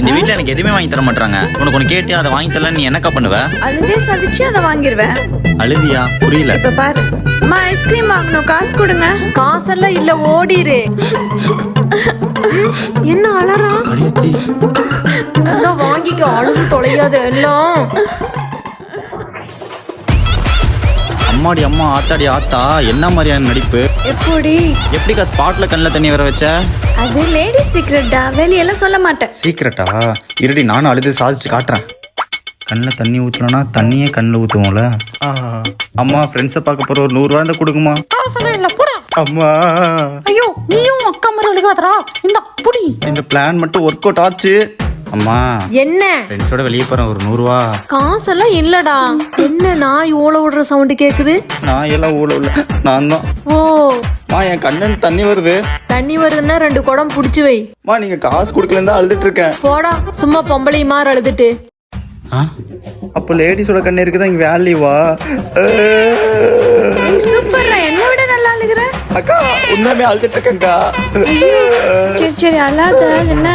இந்த வீட்ல எனக்கு எதுவுமே வாங்கி தர மாட்டாங்க உனக்கு ஒன்று கேட்டு அதை வாங்கி தரல நீ என்னக்கா பண்ணுவ? அழுதே சதிச்சு அதை வாங்கிடுவேன் அழுவியா புரியல. இப்ப பாரு. அம்மா ஐஸ்கிரீம் வாங்கணும். காசு கொடுங்க. காசெல்லாம் இல்ல ஓடிரு. என்ன இதோ வாங்கிக்க. அழுது தொலையாத. எல்லாம் அம்மாடி அம்மா ஆத்தாடி ஆத்தா என்ன மாதிரியான நடிப்பு? எப்படி? எப்படிக்கா ஸ்பாட்ல கண்ணில் தண்ணி வர வச்ச? அது லேடி சீக்ரெட்டா வெளியெல்லாம் சொல்ல மாட்டேன். சீக்கிரட்டா இருடி நானும் அழுது சாதிச்சு காட்டுறேன். கண்ணில் தண்ணி ஊற்றலன்னா தண்ணியே கண்ணில் ஊற்றுவோம்ல அம்மா ஃப்ரெண்ட்ஸை பார்க்க போகிற ஒரு நூறுரூவா இருந்தால் கொடுக்குமா? காசெல்லாம் இல்ல போடா. அம்மா. ஐயோ நீயும் அக்கா மாதிரி அழுகாதடா. இந்த புடி. இந்த பிளான் மட்டும் ஒர்க் அவுட் ஆச்சு. அம்மா. என்ன? ஃப்ரெண்ட்ஸோட வெளியே போகிறேன் ஒரு நூறுரூவா காசெல்லாம் இல்லடா. என்ன நாய் ஓல விடுற சவுண்ட் கேக்குது? நான் எல்லாம் ஊழ இல்லை நான் தான் ஓ. மா என் கண்ணன் தண்ணி வருது. தண்ணி வருதுன்னா ரெண்டு குடம் புடிச்சு வை. மா நீங்கள் காசு கொடுக்கலன்னு தான் அழுதுட்டு இருக்கேன் போடா சும்மா பொம்பளை மாறு அழுதுட்டு. அப்போ லேடிஸோட கண்ணு இருக்குதா? இங்கே வேலைவா சூப்பர்ரா. என்ன விட நல்லா அழுகுற? அக்கா உண்மையுமே அழுதுட்டு இருக்கேன்க்கா சரி சரி அழாத. என்ன?